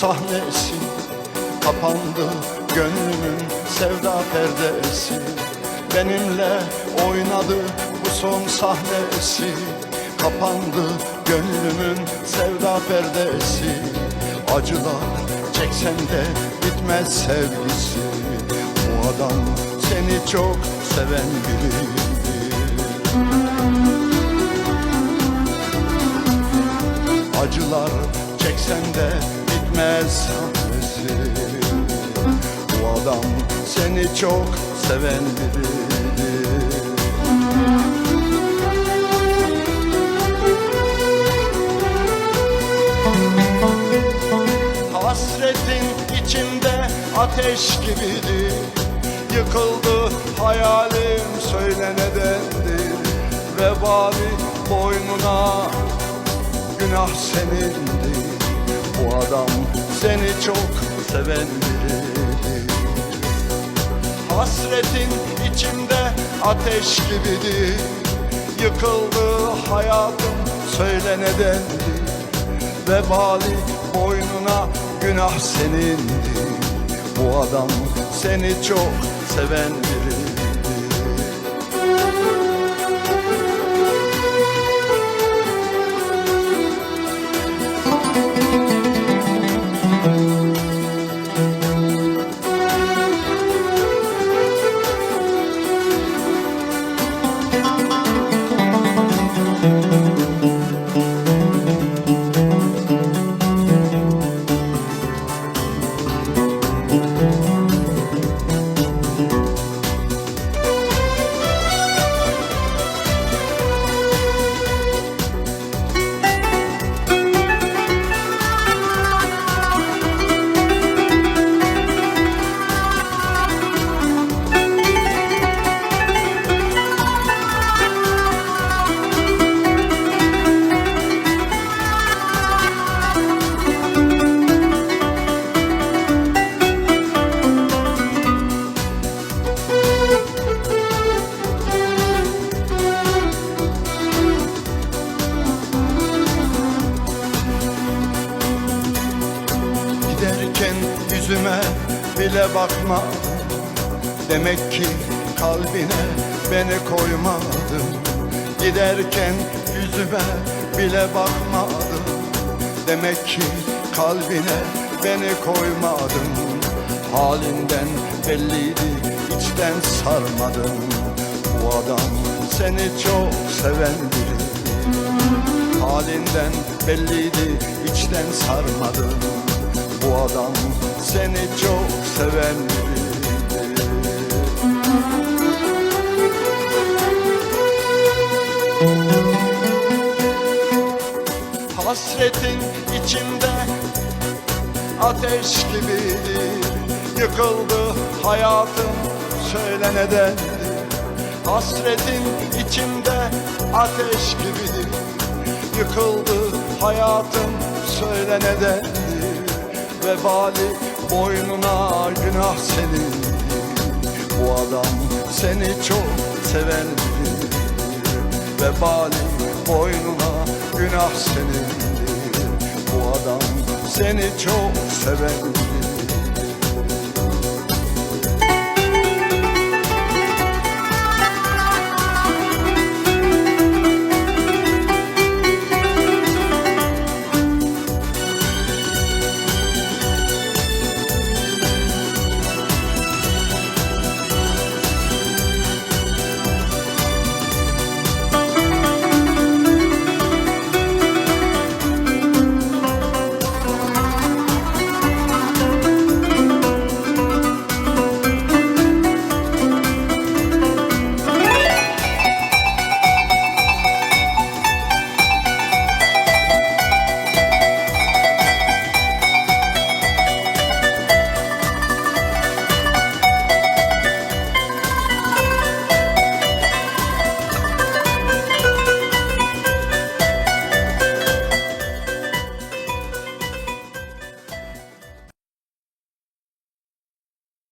Sahnesi. Kapandı gönlümün sevda perdesi. Benimle oynadı bu son sahnesi. Kapandı gönlümün sevda perdesi. Acılar çeksen de bitmez sevgisi. Bu adam seni çok seven biriydi Acılar çeksen de sahnesi. Bu adam seni çok seven biriydi Hasretin içimde ateş gibiydi Yıkıldı hayalim söyle nedendir? Vebali boynuna günah senindi Bu adam seni çok seven biriydi Hasretin içimde ateş gibiydi Yıkıldı hayatım söyle nedendir Vebali boynuna günah senindi Bu adam seni çok seven biriydi bile bakma. Demek ki kalbine beni koymadın. Giderken yüzüme bile bakmadın. Demek ki kalbine beni koymadın. Halinden belliydi içten sarmadın. Bu adam seni çok seven biri. Halinden belliydi içten sarmadın Bu adam seni çok seven Hasretin içimde ateş gibiydi Yıkıldı hayatım söyle nedendir Hasretin içimde ateş gibidir Yıkıldı hayatım söyle nedendir Vebali boynuna günah senin. Bu adam seni çok seven Vebali boynuna günah senindir Bu adam seni çok seven